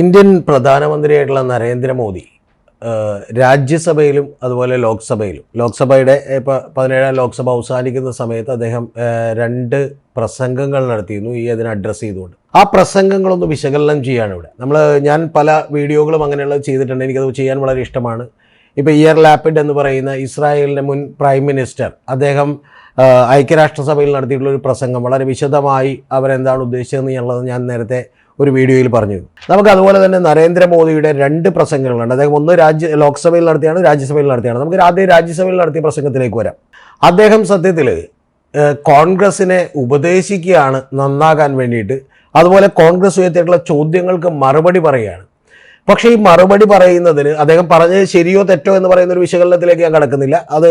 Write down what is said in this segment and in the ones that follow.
Indian പ്രധാനമന്ത്രിയായിട്ടുള്ള Narendra Modi രാജ്യസഭയിലും അതുപോലെ ലോക്സഭയിലും ലോക്സഭയുടെ ഇപ്പോൾ പതിനേഴാം ലോക്സഭ അവസാനിക്കുന്ന സമയത്ത് അദ്ദേഹം രണ്ട് പ്രസംഗങ്ങൾ നടത്തിയിരുന്നു ഈ അതിനെ അഡ്രസ്സ് ചെയ്തുകൊണ്ട്. ആ പ്രസംഗങ്ങളൊന്ന് വിശകലനം ചെയ്യാണ് ഇവിടെ. നമ്മൾ ഞാൻ പല വീഡിയോകളും അങ്ങനെയുള്ളത് ചെയ്തിട്ടുണ്ട് എനിക്കത് ചെയ്യാൻ വളരെ ഇഷ്ടമാണ്. ഇപ്പോൾ ഇയർ ലാപ്പിഡ് എന്ന് പറയുന്ന ഇസ്രായേലിന്റെ മുൻ പ്രൈം മിനിസ്റ്റർ അദ്ദേഹം ഐക്യരാഷ്ട്രസഭയിൽ നടത്തിയിട്ടുള്ള ഒരു പ്രസംഗം. വളരെ വിശദമായി അവരെന്താണ് ഉദ്ദേശിച്ചതെന്ന് എന്നുള്ളത് ഞാൻ നേരത്തെ ഒരു വീഡിയോയിൽ പറഞ്ഞു. നമുക്ക് അതുപോലെ തന്നെ നരേന്ദ്രമോദിയുടെ രണ്ട് പ്രസംഗങ്ങളുണ്ട്. അദ്ദേഹം ഒന്ന് രാജ്യ ലോക്സഭയിൽ നടത്തിയാണ് രാജ്യസഭയിൽ നടത്തിയാണ്. നമുക്ക് ആദ്യം രാജ്യസഭയിൽ നടത്തിയ പ്രസംഗത്തിലേക്ക് വരാം. അദ്ദേഹം സത്യത്തിൽ കോൺഗ്രസിനെ ഉപദേശിക്കുകയാണ് നന്നാകാൻ വേണ്ടിയിട്ട്. അതുപോലെ കോൺഗ്രസ് ഉയർത്തിയിട്ടുള്ള ചോദ്യങ്ങൾക്ക് മറുപടി പറയുകയാണ്. പക്ഷേ ഈ മറുപടി പറയുന്നതിന് അദ്ദേഹം പറഞ്ഞത് ശരിയോ തെറ്റോ എന്ന് പറയുന്ന ഒരു വിശകലനത്തിലേക്ക് ഞാൻ കടക്കുന്നില്ല. അത്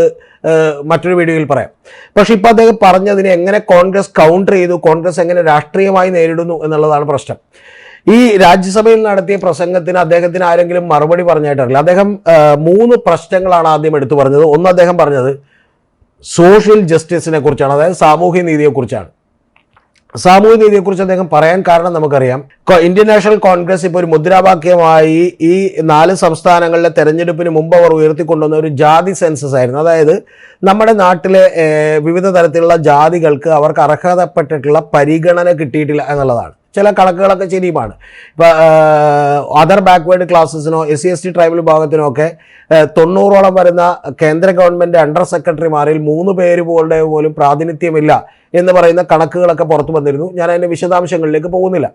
മറ്റൊരു വീഡിയോയിൽ പറയാം. പക്ഷേ ഇപ്പോൾ അദ്ദേഹം പറഞ്ഞതിനെ എങ്ങനെ കോൺഗ്രസ് കൗണ്ടർ ചെയ്തു കോൺഗ്രസ് എങ്ങനെ രാഷ്ട്രീയമായി നേരിടുന്നു എന്നുള്ളതാണ് പ്രശ്നം. ഈ രാജ്യസഭയിൽ നടത്തിയ പ്രസംഗത്തിന് അദ്ദേഹത്തിന് ആരെങ്കിലും മറുപടി പറഞ്ഞായിട്ടറിയില്ല അദ്ദേഹം മൂന്ന് പ്രശ്നങ്ങളാണ് ആദ്യം എടുത്തു പറഞ്ഞത്. ഒന്ന് അദ്ദേഹം പറഞ്ഞത് സോഷ്യൽ ജസ്റ്റിസിനെ കുറിച്ചാണ് അതായത് സാമൂഹ്യ നീതിയെക്കുറിച്ചാണ് സാമൂഹ്യ നീതിയെക്കുറിച്ച് അദ്ദേഹം പറയാൻ കാരണം നമുക്കറിയാം. ഇന്ത്യൻ നാഷണൽ കോൺഗ്രസ് ഇപ്പോൾ ഒരു മുദ്രാവാക്യമായി ഈ നാല് സംസ്ഥാനങ്ങളിലെ തെരഞ്ഞെടുപ്പിന് മുമ്പ് അവർ ഉയർത്തിക്കൊണ്ടുവന്ന ഒരു ജാതി സെൻസസ് ആയിരുന്നു. അതായത് നമ്മുടെ നാട്ടിലെ വിവിധ തരത്തിലുള്ള ജാതികൾക്ക് അവർക്ക് അർഹതപ്പെട്ടിട്ടുള്ള പരിഗണന കിട്ടിയിട്ടില്ല എന്നുള്ളതാണ്. ചില കണക്കുകളൊക്കെ ശരിയുമാണ്. ഇപ്പോൾ other backward ക്ലാസ്സസിനോ S C S T tribal വിഭാഗത്തിനോ ഒക്കെ തൊണ്ണൂറോളം വരുന്ന കേന്ദ്ര ഗവൺമെന്റ് അണ്ടർ സെക്രട്ടറിമാരിൽ മൂന്ന് പേര് പോലും പ്രാതിനിധ്യമില്ല. എന്ന് പറയുന്ന കണക്കുകളൊക്കെ പുറത്തു വന്നിരുന്നു. ഞാൻ അതിന്റെ വിശദാംശങ്ങളിലേക്ക് പോകുന്നില്ല.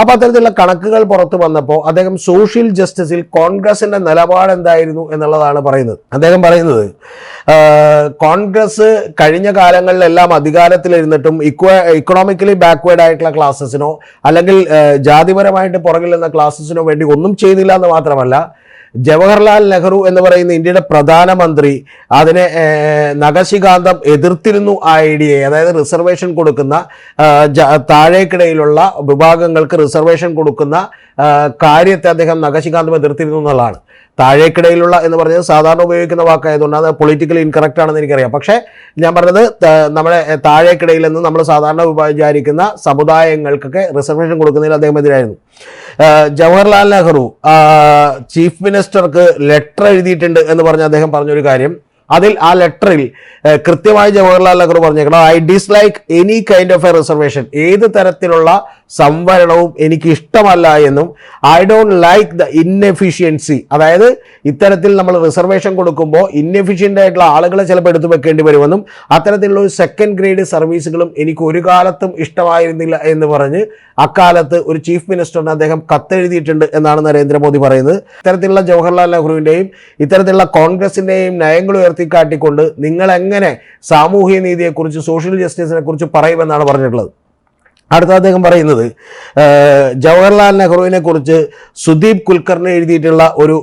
അപ്പോൾ അത്തരത്തിലുള്ള കണക്കുകൾ പുറത്തു വന്നപ്പോൾ അദ്ദേഹം സോഷ്യൽ ജസ്റ്റിസിൽ കോൺഗ്രസിന്റെ നിലപാട് എന്തായിരുന്നു എന്നുള്ളതാണ് പറയുന്നത്. അദ്ദേഹം പറയുന്നത് കോൺഗ്രസ് കഴിഞ്ഞ കാലങ്ങളിലെല്ലാം അധികാരത്തിലിരുന്നിട്ടും ഇക്വ ഇക്കണോമിക്കലി ബാക്ക്വേർഡ് ആയിട്ടുള്ള ക്ലാസ്സസിനോ അല്ലെങ്കിൽ ജാതിപരമായിട്ട് പുറകിൽ നിന്ന ക്ലാസ്സസിനോ വേണ്ടി ഒന്നും ചെയ്തില്ല എന്ന് മാത്രമല്ല ജവഹർലാൽ നെഹ്റു എന്ന് പറയുന്ന ഇന്ത്യയുടെ പ്രധാനമന്ത്രി അതിനെ നഗശികാന്തം എതിർത്തിരുന്നു ആ എ അതായത് റിസർവേഷൻ കൊടുക്കുന്ന താഴേക്കിടയിലുള്ള വിഭാഗങ്ങൾക്ക് റിസർവേഷൻ കൊടുക്കുന്ന കാര്യത്തെ അദ്ദേഹം നഗശികാന്തം എതിർത്തിരുന്നു എന്നുള്ളതാണ്. താഴേക്കിടയിലുള്ള എന്ന് പറഞ്ഞത് സാധാരണ ഉപയോഗിക്കുന്ന വാക്കായതുകൊണ്ട് അത് പൊളിറ്റിക്കലി ഇൻകറക്റ്റ് ആണെന്ന് എനിക്കറിയാം. പക്ഷേ ഞാൻ പറഞ്ഞത് നമ്മുടെ താഴേക്കിടയിൽ നിന്ന് നമ്മൾ സാധാരണ വിചാരിക്കുന്ന സമുദായങ്ങൾക്കൊക്കെ റിസർവേഷൻ കൊടുക്കുന്നതിൽ അദ്ദേഹം എതിരായിരുന്നു. ജവഹർലാൽ നെഹ്റു ചീഫ് മിനിസ്റ്റർക്ക് ലെറ്റർ എഴുതിയിട്ടുണ്ട് എന്ന് പറഞ്ഞ് അദ്ദേഹം പറഞ്ഞൊരു കാര്യം. അതിൽ ആ ലെറ്ററിൽ കൃത്യമായി ജവഹർലാൽ നെഹ്റു പറഞ്ഞേക്കണം I dislike any kind of a reservation ഏത് തരത്തിലുള്ള സംവരണവും എനിക്ക് ഇഷ്ടമല്ല എന്നും I don't like the inefficiency അതായത് ഇത്തരത്തിൽ നമ്മൾ റിസർവേഷൻ കൊടുക്കുമ്പോൾ ഇന്നെഫിഷ്യന്റ് ആയിട്ടുള്ള ആളുകളെ ചിലപ്പോൾ എടുത്തു വെക്കേണ്ടി വരുമെന്നും അത്തരത്തിലുള്ള ഒരു സെക്കൻഡ് ഗ്രേഡ് സർവീസുകളും എനിക്ക് ഒരു കാലത്തും ഇഷ്ടമായിരുന്നില്ല എന്ന് പറഞ്ഞ് അക്കാലത്ത് ഒരു ചീഫ് മിനിസ്റ്ററിന് അദ്ദേഹം കത്തെഴുതിയിട്ടുണ്ട് എന്നാണ് നരേന്ദ്രമോദി പറയുന്നത്. ഇത്തരത്തിലുള്ള ജവഹർലാൽ നെഹ്റുവിന്റെയും ഇത്തരത്തിലുള്ള കോൺഗ്രസിന്റെയും നയങ്ങൾ ഉയർത്തിക്കാട്ടിക്കൊണ്ട് നിങ്ങൾ എങ്ങനെ സാമൂഹ്യ നീതിയെക്കുറിച്ച് സോഷ്യൽ ജസ്റ്റിസിനെ കുറിച്ച് പറയുമെന്നാണ് പറഞ്ഞിട്ടുള്ളത്. അടുത്ത അദ്ദേഹം പറയുന്നത് ജവഹർലാൽ നെഹ്റുവിനെ കുറിച്ച് സുദീപ് കുൽക്കർണി എഴുതിയിട്ടുള്ള ഒരു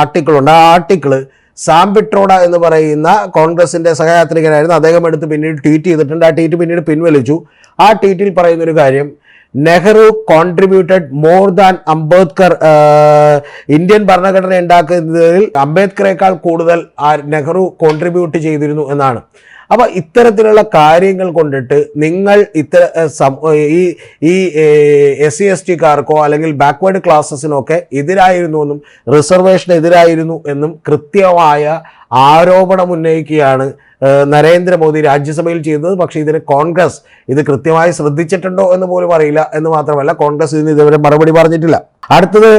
ആർട്ടിക്കിളുണ്ട്. ആ ആർട്ടിക്കിൾ സാം പിട്രോഡ എന്ന് പറയുന്ന കോൺഗ്രസിന്റെ സഹയാത്രികനായിരുന്നു. അദ്ദേഹം എടുത്ത് പിന്നീട് ട്വീറ്റ് ചെയ്തിട്ടുണ്ട്. ആ ട്വീറ്റ് പിന്നീട് പിൻവലിച്ചു. ആ ട്വീറ്റിൽ പറയുന്ന ഒരു കാര്യം Nehru contributed more than Ambedkar Indian ഭരണഘടന ഉണ്ടാക്കുന്നതിൽ അംബേദ്കറേക്കാൾ കൂടുതൽ ആ നെഹ്റു കോൺട്രിബ്യൂട്ട് ചെയ്തിരുന്നു എന്നാണ്. അപ്പോൾ ഇത്തരത്തിലുള്ള കാര്യങ്ങൾ കൊണ്ടിട്ട് നിങ്ങൾ ഇത്തര ഈ ഈ എസ് സി എസ് ടിക്കാർക്കോ അല്ലെങ്കിൽ ബാക്ക്വേർഡ് ക്ലാസ്സസിനൊക്കെ എതിരായിരുന്നു എന്നും റിസർവേഷൻ എതിരായിരുന്നു എന്നും കൃത്യമായ ആരോപണം ഉന്നയിക്കുകയാണ് നരേന്ദ്രമോദി രാജ്യസഭയിൽ ചെയ്തത് പക്ഷേ ഇതിന് കോൺഗ്രസ് ഇത് കൃത്യമായി ശ്രദ്ധിച്ചിട്ടുണ്ടോ എന്ന് പോലും അറിയില്ല എന്ന് മാത്രമല്ല കോൺഗ്രസ് ഇതിന് ഇതുവരെ മറുപടി പറഞ്ഞിട്ടില്ല. അടുത്തത്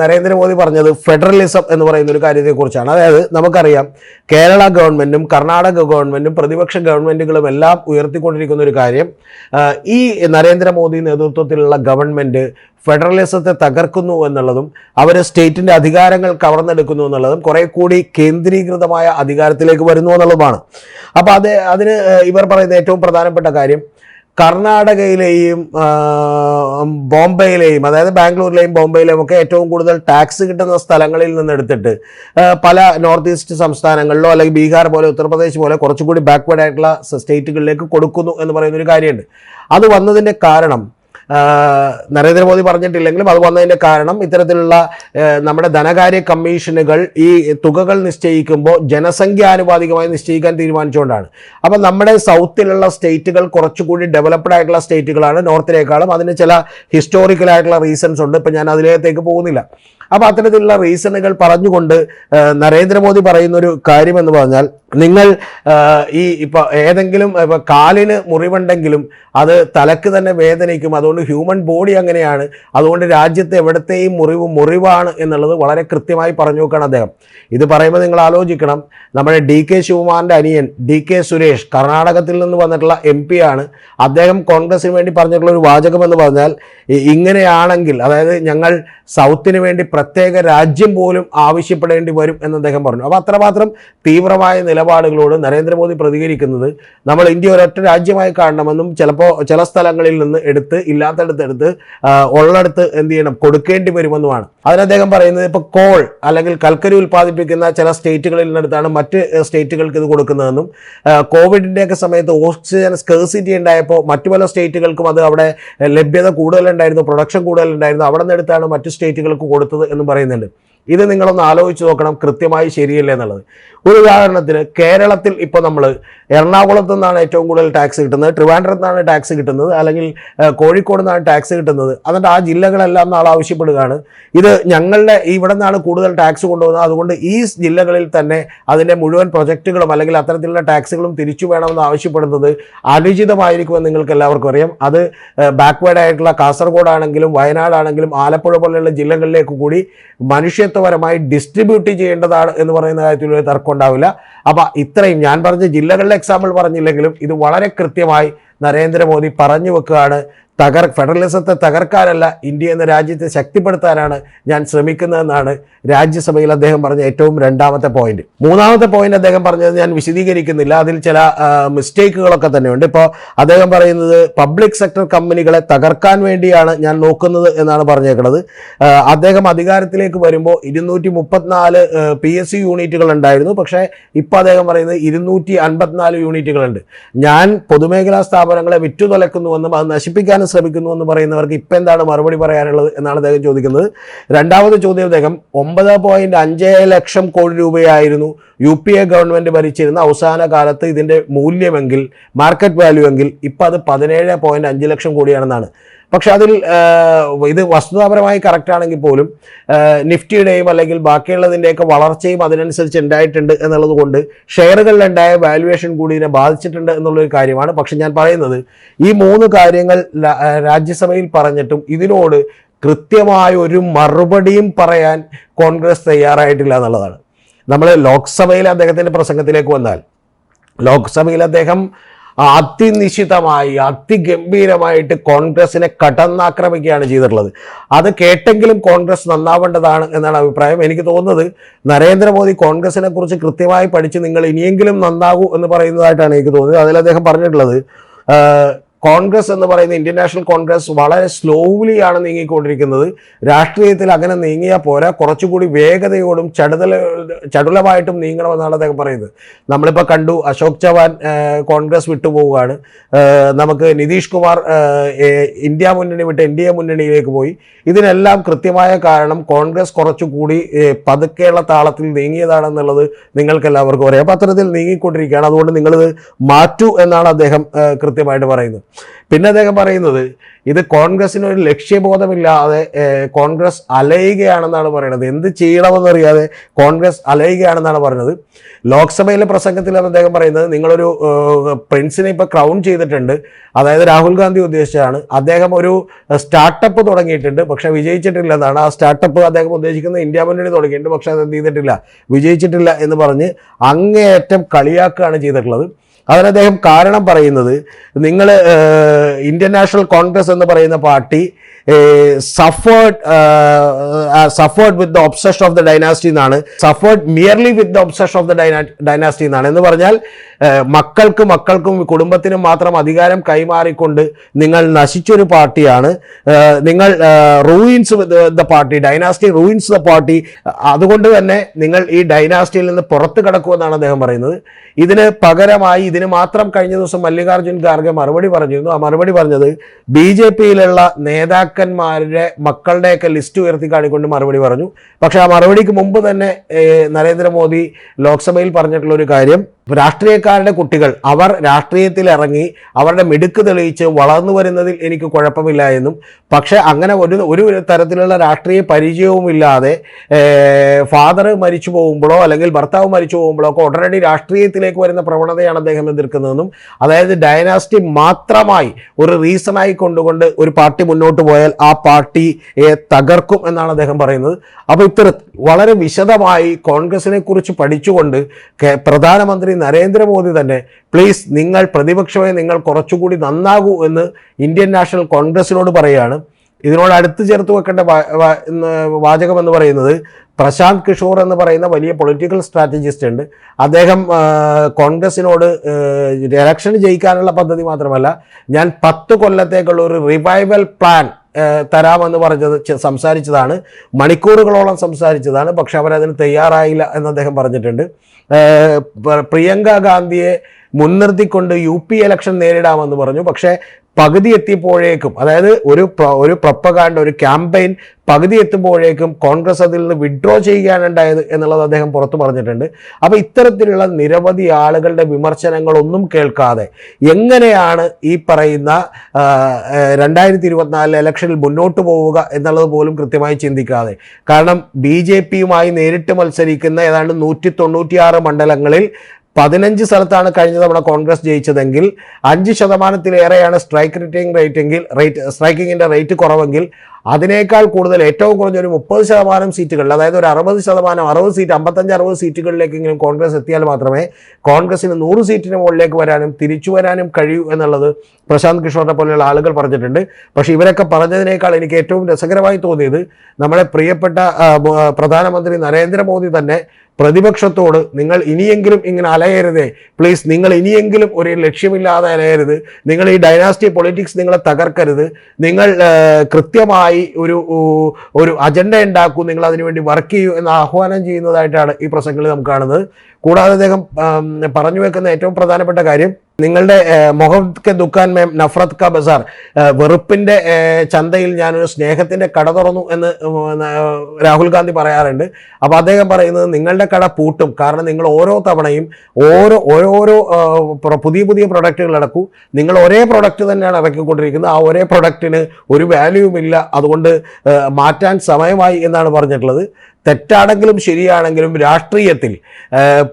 നരേന്ദ്രമോദി പറഞ്ഞത് ഫെഡറലിസം എന്ന് പറയുന്ന ഒരു കാര്യത്തെക്കുറിച്ചാണ്. അതായത് നമുക്കറിയാം കേരള ഗവൺമെന്റും കർണാടക ഗവൺമെന്റും പ്രതിപക്ഷ ഗവൺമെന്റുകളും എല്ലാം ഉയർത്തിക്കൊണ്ടിരിക്കുന്ന ഒരു കാര്യം ഈ നരേന്ദ്രമോദി നേതൃത്വത്തിലുള്ള ഗവൺമെന്റ് ഫെഡറലിസത്തെ തകർക്കുന്നു എന്നുള്ളതും അവർ സ്റ്റേറ്റിന്റെ അധികാരങ്ങൾ കവർന്നെടുക്കുന്നു എന്നുള്ളതും കുറെ കൂടി കേന്ദ്രീകൃതമായ അധികാരത്തിലേക്ക് വരുന്നു എന്നുള്ളതുമാണ്. അപ്പോൾ അത് അതിന് ഇവർ പറയുന്ന ഏറ്റവും പ്രധാനപ്പെട്ട കാര്യം കർണാടകയിലെയും ബോംബെയിലെയും അതായത് ബാംഗ്ലൂരിലെയും ബോംബെയിലെയും ഒക്കെ ഏറ്റവും കൂടുതൽ ടാക്സ് കിട്ടുന്ന സ്ഥലങ്ങളിൽ നിന്ന് എടുത്തിട്ട് പല നോർത്ത് ഈസ്റ്റ് സംസ്ഥാനങ്ങളിലോ അല്ലെങ്കിൽ ബീഹാർ പോലെ ഉത്തർപ്രദേശ് പോലെ കുറച്ചുകൂടി ബാക്ക്വേർഡ് ആയിട്ടുള്ള സ്റ്റേറ്റുകളിലേക്ക് കൊടുക്കുന്നു എന്ന് പറയുന്ന ഒരു കാര്യമുണ്ട്. അത് വന്നതിന്റെ കാരണം നരേന്ദ്രമോദി പറഞ്ഞിട്ടില്ലെങ്കിലും അത് വന്നതിന്റെ കാരണം ഇത്തരത്തിലുള്ള നമ്മുടെ ധനകാര്യ കമ്മീഷനുകൾ ഈ തുകകൾ നിശ്ചയിക്കുമ്പോൾ ജനസംഖ്യാനുപാതികമായി നിശ്ചയിക്കാൻ തീരുമാനിച്ചുകൊണ്ടാണ്. അപ്പം നമ്മുടെ സൗത്തിലുള്ള സ്റ്റേറ്റുകൾ കുറച്ചുകൂടി ഡെവലപ്ഡ് ആയിട്ടുള്ള സ്റ്റേറ്റുകളാണ് നോർത്തിനേക്കാളും. അതിന് ചില ഹിസ്റ്റോറിക്കൽ ആയിട്ടുള്ള റീസൺസ് ഉണ്ട്. ഇപ്പം ഞാൻ അതിലേക്ക് പോകുന്നില്ല. അപ്പോൾ അത്തരത്തിലുള്ള റീസണുകൾ പറഞ്ഞുകൊണ്ട് നരേന്ദ്രമോദി പറയുന്ന ഒരു കാര്യം എന്ന് പറഞ്ഞാൽ നിങ്ങൾ ഈ ഇപ്പോൾ ഏതെങ്കിലും ഇപ്പോൾ കാലിന് മുറിവുണ്ടെങ്കിലും അത് തലക്ക് തന്നെ വേദനിക്കും. അതുകൊണ്ട് ഹ്യൂമൻ ബോഡി അങ്ങനെയാണ്. അതുകൊണ്ട് രാജ്യത്തെ എവിടത്തെയും മുറിവ് മുറിവാണ് എന്നുള്ളത് വളരെ കൃത്യമായി പറഞ്ഞു നോക്കുകയാണ് അദ്ദേഹം. ഇത് പറയുമ്പോൾ നിങ്ങൾ ആലോചിക്കണം. നമ്മുടെ ഡി കെ ശിവകുമാറിന്റെ അനിയൻ ഡി കെ സുരേഷ് കർണാടകത്തിൽ നിന്ന് വന്നിട്ടുള്ള എം പി ആണ്. അദ്ദേഹം കോൺഗ്രസിന് വേണ്ടി പറഞ്ഞിട്ടുള്ള ഒരു വാചകം എന്ന് പറഞ്ഞാൽ ഇങ്ങനെയാണെങ്കിൽ അതായത് ഞങ്ങൾ സൗത്തിന് വേണ്ടി പ്രത്യേക രാജ്യം പോലും ആവശ്യപ്പെടേണ്ടി വരും എന്ന് അദ്ദേഹം പറഞ്ഞു. അപ്പോൾ അത്രമാത്രം തീവ്രമായ നിലപാടുകളോട് നരേന്ദ്രമോദി പ്രതികരിക്കുന്നത് നമ്മൾ ഇന്ത്യ ഒരൊറ്റ രാജ്യമായി കാണണമെന്നും ചിലപ്പോൾ ചില സ്ഥലങ്ങളിൽ നിന്ന് എടുത്ത് ഇല്ലാത്തടത്ത് എടുത്ത് ആ, എന്ത് ചെയ്യണം കൊടുക്കേണ്ടി വരുമെന്നുമാണ്. അതിന് അദ്ദേഹം പറയുന്നത് ഇപ്പോൾ കോൾ അല്ലെങ്കിൽ കൽക്കരി ഉൽപ്പാദിപ്പിക്കുന്ന ചില സ്റ്റേറ്റുകളിൽ നിന്നെടുത്താണ് മറ്റ് സ്റ്റേറ്റുകൾക്ക് ഇത് കൊടുക്കുന്നതെന്നും കോവിഡിന്റെയൊക്കെ സമയത്ത് ഓക്സിജൻ സ്കേഴ്സിറ്റി ഉണ്ടായപ്പോൾ മറ്റു പല സ്റ്റേറ്റുകൾക്കും അത് അവിടെ ലഭ്യത കൂടുതലുണ്ടായിരുന്നു പ്രൊഡക്ഷൻ കൂടുതലുണ്ടായിരുന്നു. അവിടെ നിന്ന് എടുത്താണ് മറ്റു സ്റ്റേറ്റുകൾക്ക് കൊടുത്തത് എന്ന് പറയുന്നുണ്ട്. ഇത് നിങ്ങളൊന്ന് ആലോചിച്ച് നോക്കണം. കൃത്യമായി ശരിയല്ലേ എന്നുള്ളത്. ഒരു ഉദാഹരണത്തിന് കേരളത്തിൽ ഇപ്പോൾ നമ്മൾ എറണാകുളത്ത് നിന്നാണ് ഏറ്റവും കൂടുതൽ ടാക്സ് കിട്ടുന്നത് ട്രിവാൻഡ്രത്ത് നിന്നാണ് ടാക്സ് കിട്ടുന്നത് അല്ലെങ്കിൽ കോഴിക്കോട് നിന്നാണ് ടാക്സ് കിട്ടുന്നത്. എന്നിട്ട് ആ ജില്ലകളെല്ലാം നാളെ ആവശ്യപ്പെടുകയാണ്. ഇത് ഞങ്ങളുടെ ഇവിടെ നിന്നാണ് കൂടുതൽ ടാക്സ് കൊണ്ടുപോകുന്നത്. അതുകൊണ്ട് ഈ ജില്ലകളിൽ തന്നെ അതിന്റെ മുഴുവൻ പ്രൊജക്റ്റുകളും അല്ലെങ്കിൽ അത്തരത്തിലുള്ള ടാക്സുകളും തിരിച്ചു വേണമെന്ന് ആവശ്യപ്പെടുന്നത് അനുചിതമായിരിക്കുമെന്ന് നിങ്ങൾക്ക് എല്ലാവർക്കും അറിയാം. അത് ബാക്ക്വേർഡ് ആയിട്ടുള്ള കാസർഗോഡ് ആണെങ്കിലും വയനാടാണെങ്കിലും ആലപ്പുഴ പോലെയുള്ള ജില്ലകളിലേക്ക് കൂടി മനുഷ്യത്വപരമായി ഡിസ്ട്രിബ്യൂട്ട് ചെയ്യേണ്ടതാണ് എന്ന് പറയുന്ന കാര്യത്തിൽ ഒരു തർക്കം ഉണ്ടാവില്ല. അപ്പോൾ ഇത്രയും ഞാൻ പറഞ്ഞ ജില്ലകളിലെ എക്സാമ്പിൾ പറഞ്ഞില്ലെങ്കിലും ഇത് വളരെ കൃത്യമായി നരേന്ദ്രമോദി പറഞ്ഞു വെക്കുകയാണ്. തകർ ഫെഡറലിസത്തെ തകർക്കാനല്ല ഇന്ത്യ എന്ന രാജ്യത്തെ ശക്തിപ്പെടുത്താനാണ് ഞാൻ ശ്രമിക്കുന്നതെന്നാണ് രാജ്യസഭയിൽ അദ്ദേഹം പറഞ്ഞ ഏറ്റവും രണ്ടാമത്തെ പോയിന്റ് മൂന്നാമത്തെ പോയിന്റ് അദ്ദേഹം പറഞ്ഞത് ഞാൻ വിശദീകരിക്കുന്നില്ല. അതിൽ ചില മിസ്റ്റേക്കുകളൊക്കെ തന്നെയുണ്ട്. ഇപ്പോൾ അദ്ദേഹം പറയുന്നത് പബ്ലിക് സെക്ടർ കമ്പനികളെ തകർക്കാൻ വേണ്ടിയാണ് ഞാൻ നോക്കുന്നത് എന്നാണ് പറഞ്ഞേക്കുന്നത് അദ്ദേഹം അധികാരത്തിലേക്ക് വരുമ്പോൾ ഇരുന്നൂറ്റി മുപ്പത്തിനാല് പി എസ് സി യൂണിറ്റുകൾ ഉണ്ടായിരുന്നു. പക്ഷേ ഇപ്പോൾ അദ്ദേഹം പറയുന്നത് ഇരുന്നൂറ്റി അൻപത്തിനാല് യൂണിറ്റുകളുണ്ട് ഞാൻ പൊതുമേഖലാ സ്ഥാപനങ്ങളെ വിറ്റുതൊലക്കുന്നുവെന്നും അത് നശിപ്പിക്കാനും ശ്രമിക്കുന്നുവെന്ന് പറയുന്നവർക്ക് ഇപ്പം എന്താണ് മറുപടി പറയാനുള്ളത് എന്നാണ് അദ്ദേഹം ചോദിക്കുന്നത്. രണ്ടാമത് ചോദ്യം അദ്ദേഹം ഒമ്പത് പോയിന്റ് അഞ്ച് ലക്ഷം കോടി രൂപയായിരുന്നു യു പി എ ഗവൺമെന്റ് ഭരിച്ചിരുന്ന അവസാന കാലത്ത് ഇതിന്റെ മൂല്യമെങ്കിൽ മാർക്കറ്റ് വാല്യൂ എങ്കിൽ ഇപ്പം അത് പതിനേഴ് പോയിന്റ് അഞ്ച് ലക്ഷം കോടിയാണെന്നാണ്. പക്ഷെ അതിൽ ഇത് വസ്തുതാപരമായി കറക്റ്റ് ആണെങ്കിൽ പോലും നിഫ്റ്റിയുടെയും അല്ലെങ്കിൽ ബാക്കിയുള്ളതിന്റെയൊക്കെ വളർച്ചയും അതിനനുസരിച്ച് ഉണ്ടായിട്ടുണ്ട് എന്നുള്ളത് കൊണ്ട് ഷെയറുകളിലുണ്ടായ വാല്യുവേഷൻ കൂടി ഇതിനെ ബാധിച്ചിട്ടുണ്ട് എന്നുള്ളൊരു കാര്യമാണ്. പക്ഷെ ഞാൻ പറയുന്നത് ഈ മൂന്ന് കാര്യങ്ങൾ രാജ്യസഭയിൽ പറഞ്ഞിട്ടും ഇതിനോട് കൃത്യമായ ഒരു മറുപടിയും പറയാൻ കോൺഗ്രസ് തയ്യാറായിട്ടില്ല എന്നുള്ളതാണ്. നമ്മൾ ലോക്സഭയിൽ അദ്ദേഹത്തിന്റെ പ്രസംഗത്തിലേക്ക് വന്നാൽ ലോക്സഭയിൽ അദ്ദേഹം അതിനിശ്ചിതമായി അതിഗംഭീരമായിട്ട് കോൺഗ്രസിനെ കടന്നാക്രമിക്കുകയാണ് ചെയ്തിട്ടുള്ളത്. അത് കേട്ടെങ്കിലും കോൺഗ്രസ് നന്നാവേണ്ടതാണ് എന്നാണ് അഭിപ്രായം. എനിക്ക് തോന്നുന്നത് നരേന്ദ്രമോദി കോൺഗ്രസിനെ കുറിച്ച് കൃത്യമായി പഠിച്ച് നിങ്ങൾ ഇനിയെങ്കിലും നന്നാകൂ എന്ന് പറയുന്നതായിട്ടാണ് എനിക്ക് തോന്നുന്നത്. അതിൽ അദ്ദേഹം പറഞ്ഞിട്ടുള്ളത് കോൺഗ്രസ് എന്ന് പറയുന്ന ഇന്ത്യൻ നാഷണൽ കോൺഗ്രസ് വളരെ സ്ലോലി ആണ് നീങ്ങിക്കൊണ്ടിരിക്കുന്നത്. രാഷ്ട്രീയത്തിൽ അങ്ങനെ നീങ്ങിയാൽ പോരാ. കുറച്ചുകൂടി വേഗതയോടും ചടുതല ചടുലമായിട്ടും നീങ്ങണമെന്നാണ് അദ്ദേഹം പറയുന്നത്. നമ്മളിപ്പോൾ കണ്ടു അശോക് ചവാൻ കോൺഗ്രസ് വിട്ടുപോവുകയാണ്. നമുക്ക് നിതീഷ് കുമാർ ഇന്ത്യ മുന്നണി വിട്ട് എൻ ഡി എ മുന്നണിയിലേക്ക് പോയി. ഇതിനെല്ലാം കൃത്യമായ കാരണം കോൺഗ്രസ് കുറച്ചുകൂടി പതുക്കെയുള്ള താളത്തിൽ നീങ്ങിയതാണെന്നുള്ളത് നിങ്ങൾക്ക് എല്ലാവർക്കും അറിയാം. അപ്പോൾ അത്തരത്തിൽ നീങ്ങിക്കൊണ്ടിരിക്കുകയാണ്. അതുകൊണ്ട് നിങ്ങളിത് മാറ്റൂ എന്നാണ് അദ്ദേഹം കൃത്യമായിട്ട് പറയുന്നത്. പിന്നെ അദ്ദേഹം പറയുന്നത് ഇത് കോൺഗ്രസിന് ഒരു ലക്ഷ്യബോധമില്ലാതെ കോൺഗ്രസ് അലയുകയാണെന്നാണ് പറയുന്നത്. എന്ത് ചെയ്യണമെന്നറിയാതെ കോൺഗ്രസ് അലയുകയാണെന്നാണ് പറഞ്ഞത് ലോക്സഭയിലെ പ്രസംഗത്തിലാണ് അദ്ദേഹം പറയുന്നത് നിങ്ങളൊരു പ്രിൻസിനെ ഇപ്പോൾ ക്രൗൺ ചെയ്തിട്ടുണ്ട്. അതായത് രാഹുൽ ഗാന്ധി ഉദ്ദേശിച്ചാണ്. അദ്ദേഹം ഒരു സ്റ്റാർട്ടപ്പ് തുടങ്ങിയിട്ടുണ്ട് പക്ഷേ വിജയിച്ചിട്ടില്ല എന്നാണ്. ആ സ്റ്റാർട്ടപ്പ് അദ്ദേഹം ഉദ്ദേശിക്കുന്നത് ഇന്ത്യ മുന്നണി തുടങ്ങിയിട്ടുണ്ട് പക്ഷേ അത് എന്ത് ചെയ്തിട്ടില്ല. വിജയിച്ചിട്ടില്ല എന്ന് പറഞ്ഞ് അങ്ങേയറ്റം കളിയാക്കുകയാണ് ചെയ്തിട്ടുള്ളത്. അതിന് അദ്ദേഹം കാരണം പറയുന്നത് നിങ്ങൾ ഇന്ത്യൻ നാഷണൽ കോൺഗ്രസ് എന്ന് പറയുന്ന party suffered suffered with the obsession of the dynasty എന്നാണ്. Suffered merely with the obsession of the dynasty എന്നാണ്. എന്ന് പറഞ്ഞാൽ മക്കൾക്ക് മക്കൾക്കും കുടുംബത്തിനും മാത്രം അധികാരം കൈമാറിക്കൊണ്ട് നിങ്ങൾ നശിച്ചൊരു പാർട്ടിയാണ്. നിങ്ങൾ ruins the party dynasty ruins the party അതുകൊണ്ട് തന്നെ നിങ്ങൾ ഈ ഡൈനാസ്റ്റിയിൽ നിന്ന് പുറത്ത് കിടക്കുമെന്നാണ് അദ്ദേഹം പറയുന്നത്. ഇതിന് പകരമായി ഇത് ഇതിന് മാത്രം കഴിഞ്ഞ ദിവസം മല്ലികാർജുൻ ഖാർഗെ മറുപടി പറഞ്ഞിരുന്നു. ആ മറുപടി പറഞ്ഞത് ബി ജെ പിയിലുള്ള നേതാക്കന്മാരുടെ മക്കളുടെയൊക്കെ ലിസ്റ്റ് ഉയർത്തി കാണിക്കൊണ്ട് മറുപടി പറഞ്ഞു. പക്ഷേ ആ മറുപടിക്ക് മുമ്പ് തന്നെ നരേന്ദ്രമോദി ലോക്സഭയിൽ പറഞ്ഞിട്ടുള്ള ഒരു കാര്യം രാഷ്ട്രീയക്കാരുടെ കുട്ടികൾ അവർ രാഷ്ട്രീയത്തിൽ ഇറങ്ങി അവരുടെ മിടുക്ക് തെളിയിച്ച് വളർന്നു വരുന്നതിൽ എനിക്ക് കുഴപ്പമില്ല എന്നും പക്ഷേ അങ്ങനെ ഒരു ഒരു തരത്തിലുള്ള രാഷ്ട്രീയ പരിചയവുമില്ലാതെ ഫാദർ മരിച്ചു പോകുമ്പോഴോ അല്ലെങ്കിൽ ഭർത്താവ് മരിച്ചു പോകുമ്പോഴോ ഒക്കെ ഉടനടി രാഷ്ട്രീയത്തിലേക്ക് വരുന്ന പ്രവണതയാണ് അദ്ദേഹം എതിർക്കുന്നതെന്നും അതായത് ഡയനാസ്റ്റി മാത്രമായി ഒരു റീസണായി കൊണ്ടുകൊണ്ട് ഒരു പാർട്ടി മുന്നോട്ട് പോയാൽ ആ പാർട്ടിയെ തകർക്കും എന്നാണ് അദ്ദേഹം പറയുന്നത്. അപ്പോൾ ഇത്തരത്തിൽ വളരെ വിശദമായി കോൺഗ്രസിനെ കുറിച്ച് പഠിച്ചുകൊണ്ട് പ്രധാനമന്ത്രി നരേന്ദ്രമോദി തന്നെ പ്ലീസ് നിങ്ങൾ പ്രതിപക്ഷമായി നിങ്ങൾ കുറച്ചുകൂടി നന്നാകൂ എന്ന് ഇന്ത്യൻ നാഷണൽ കോൺഗ്രസിനോട് പറയുകയാണ്. ഇതിനോട് അടുത്ത് ചേർത്ത് വെക്കേണ്ട വാചകം എന്ന് പറയുന്നത് പ്രശാന്ത് കിഷോർ എന്ന് പറയുന്ന വലിയ പൊളിറ്റിക്കൽ സ്ട്രാറ്റജിസ്റ്റ് ഉണ്ട്. അദ്ദേഹം കോൺഗ്രസിനോട് ഇലക്ഷൻ ജയിക്കാനുള്ള പദ്ധതി മാത്രമല്ല ഞാൻ പത്ത് കൊല്ലത്തേക്കുള്ള ഒരു റിവൈവൽ പ്ലാൻ തരാമെന്ന് പറഞ്ഞത് സംസാരിച്ചതാണ്. മണിക്കൂറുകളോളം സംസാരിച്ചതാണ്. പക്ഷെ അവരതിന് തയ്യാറായില്ല എന്ന് അദ്ദേഹം പറഞ്ഞിട്ടുണ്ട്. പ്രിയങ്ക ഗാന്ധിയെ മുൻനിർത്തിക്കൊണ്ട് യു പി ഇലക്ഷൻ നേരിടാമെന്ന് പറഞ്ഞു. പക്ഷേ പകുതി എത്തിയപ്പോഴേക്കും അതായത് ഒരു ഒരു പ്രപ്പകാണ്ട് ഒരു ക്യാമ്പയിൻ പകുതി എത്തുമ്പോഴേക്കും കോൺഗ്രസ് അതിൽ നിന്ന് വിഡ്രോ ചെയ്യുകയാണ് ഉണ്ടായത് എന്നുള്ളത് അദ്ദേഹം പുറത്തു പറഞ്ഞിട്ടുണ്ട്. അപ്പോൾ ഇത്തരത്തിലുള്ള നിരവധി ആളുകളുടെ വിമർശനങ്ങളൊന്നും കേൾക്കാതെ എങ്ങനെയാണ് ഈ പറയുന്ന രണ്ടായിരത്തി ഇരുപത്തിനാലിലെ ഇലക്ഷനിൽ മുന്നോട്ട് പോവുക എന്നുള്ളത് പോലും കൃത്യമായി ചിന്തിക്കാതെ. കാരണം ബി ജെ പിയുമായി നേരിട്ട് മത്സരിക്കുന്ന ഏതാണ്ട് നൂറ്റി തൊണ്ണൂറ്റിയാറ് മണ്ഡലങ്ങളിൽ പതിനഞ്ച് സ്ഥലത്താണ് കഴിഞ്ഞ തവണ കോൺഗ്രസ് ജയിച്ചതെങ്കിൽ അഞ്ച് ശതമാനത്തിലേറെയാണ് സ്ട്രൈക്ക് റേറ്റിംഗ് റേറ്റെങ്കിൽ റേറ്റ് സ്ട്രൈക്കിങ്ങിന്റെ റേറ്റ് കുറവെങ്കിൽ അതിനേക്കാൾ കൂടുതൽ ഏറ്റവും കുറഞ്ഞ ഒരു മുപ്പത് ശതമാനം സീറ്റുകളിൽ അതായത് ഒരു അറുപത് ശതമാനം അറുപത് സീറ്റ് അമ്പത്തഞ്ച് അറുപത് സീറ്റുകളിലേക്കെങ്കിലും കോൺഗ്രസ് എത്തിയാൽ മാത്രമേ കോൺഗ്രസിന് നൂറ് സീറ്റിന് മുകളിലേക്ക് വരാനും തിരിച്ചു വരാനും കഴിയൂ എന്നുള്ളത് പ്രശാന്ത് കിഷോറിനെ പോലെയുള്ള ആളുകൾ പറഞ്ഞിട്ടുണ്ട്. പക്ഷേ ഇവരൊക്കെ പറഞ്ഞതിനേക്കാൾ എനിക്ക് ഏറ്റവും രസകരമായി തോന്നിയത് നമ്മുടെ പ്രിയപ്പെട്ട പ്രധാനമന്ത്രി നരേന്ദ്രമോദി തന്നെ പ്രതിപക്ഷത്തോട് നിങ്ങൾ ഇനിയെങ്കിലും ഇങ്ങനെ അലയരുതേ. പ്ലീസ് നിങ്ങൾ ഇനിയെങ്കിലും ഒരു ലക്ഷ്യമില്ലാതെ അലയരുത്. നിങ്ങൾ ഈ ഡൈനാസ്റ്റി പൊളിറ്റിക്സ് നിങ്ങളെ തകർക്കരുത്. നിങ്ങൾ കൃത്യമായി ഒരു ഒരു അജണ്ട ഉണ്ടാക്കൂ. നിങ്ങൾ അതിനുവേണ്ടി വർക്ക് ചെയ്യൂ എന്ന് ആഹ്വാനം ചെയ്യുന്നതായിട്ടാണ് ഈ പ്രസംഗങ്ങളിൽ നമുക്ക് കാണുന്നത്. കൂടാതെ അദ്ദേഹം പറഞ്ഞു വെക്കുന്ന ഏറ്റവും പ്രധാനപ്പെട്ട കാര്യം നിങ്ങളുടെ മൊഹബ് ദുഃഖാൻ മേം നഫ്രത് ക ബസാർ. വെറുപ്പിന്റെ ചന്തയിൽ ഞാനൊരു സ്നേഹത്തിന്റെ കട തുറന്നു എന്ന് രാഹുൽ ഗാന്ധി പറയാറുണ്ട്. അപ്പോൾ അദ്ദേഹം പറയുന്നത് നിങ്ങളുടെ കട പൂട്ടും. കാരണം നിങ്ങൾ ഓരോ തവണയും ഓരോ ഓരോരോ പുതിയ പുതിയ പ്രൊഡക്റ്റുകൾ ഇറക്കൂ നിങ്ങൾ ഒരേ പ്രൊഡക്റ്റ് തന്നെയാണ് ഇറക്കിക്കൊണ്ടിരിക്കുന്നത്. ആ ഒരേ പ്രൊഡക്റ്റിന് ഒരു വാല്യൂവും ഇല്ല. അതുകൊണ്ട് മാറ്റാൻ സമയമായി എന്നാണ് പറഞ്ഞിട്ടുള്ളത്. തെറ്റാണെങ്കിലും ശരിയാണെങ്കിലും രാഷ്ട്രീയത്തിൽ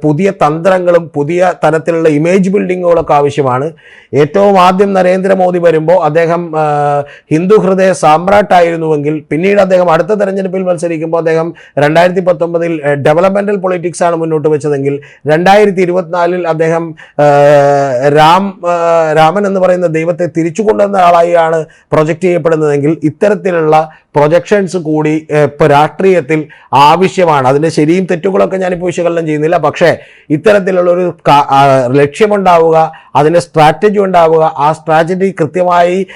പുതിയ തന്ത്രങ്ങളും പുതിയ തരത്തിലുള്ള ഇമേജ് ബിൽഡിങ്ങുകളൊക്കെ ആവശ്യമാണ്. ഏറ്റവും ആദ്യം നരേന്ദ്രമോദി വരുമ്പോൾ അദ്ദേഹം ഹിന്ദു ഹൃദയ സാമ്രാട്ടായിരുന്നുവെങ്കിൽ പിന്നീട് അദ്ദേഹം അടുത്ത തെരഞ്ഞെടുപ്പിൽ മത്സരിക്കുമ്പോൾ അദ്ദേഹം രണ്ടായിരത്തി പത്തൊമ്പതിൽ ഡെവലപ്മെന്റൽ പൊളിറ്റിക്സാണ് മുന്നോട്ട് വെച്ചതെങ്കിൽ രണ്ടായിരത്തി ഇരുപത്തിനാലിൽ അദ്ദേഹം രാം രാമൻ എന്ന് പറയുന്ന ദൈവത്തെ തിരിച്ചു കൊണ്ടുവന്ന ആളായാണ് പ്രൊജക്റ്റ് ചെയ്യപ്പെടുന്നതെങ്കിൽ ഇത്തരത്തിലുള്ള പ്രൊജക്ഷൻസ് കൂടി ഇപ്പോൾ രാഷ്ട്രീയത്തിൽ ആവശ്യമാണ്. അതിന്റെ ശരിയും തെറ്റുകളൊക്കെ ഞാനിപ്പോൾ വിശകലനം ചെയ്യുന്നില്ല. പക്ഷേ ഇത്തരത്തിലുള്ള ഒരു ക- ആ, ലക്ഷ്യമുണ്ടാവുക അതിന്റെ സ്ട്രാറ്റജി ഉണ്ടാവുക ആ സ്ട്രാറ്റജി കൃത്യമായി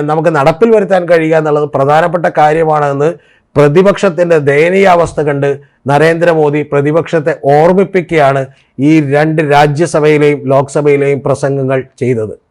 നമുക്ക് നടപ്പിൽ വരുത്താൻ കഴിയുക എന്നുള്ളത് പ്രധാനപ്പെട്ട കാര്യമാണെന്ന് പ്രതിപക്ഷത്തിന്റെ ദയനീയാവസ്ഥ കണ്ട് നരേന്ദ്രമോദി പ്രതിപക്ഷത്തെ ഓർമ്മിപ്പിക്കുകയാണ് ഈ രണ്ട് രാജ്യസഭയിലെയും ലോക്സഭയിലെയും പ്രസംഗങ്ങൾ ചെയ്തത്.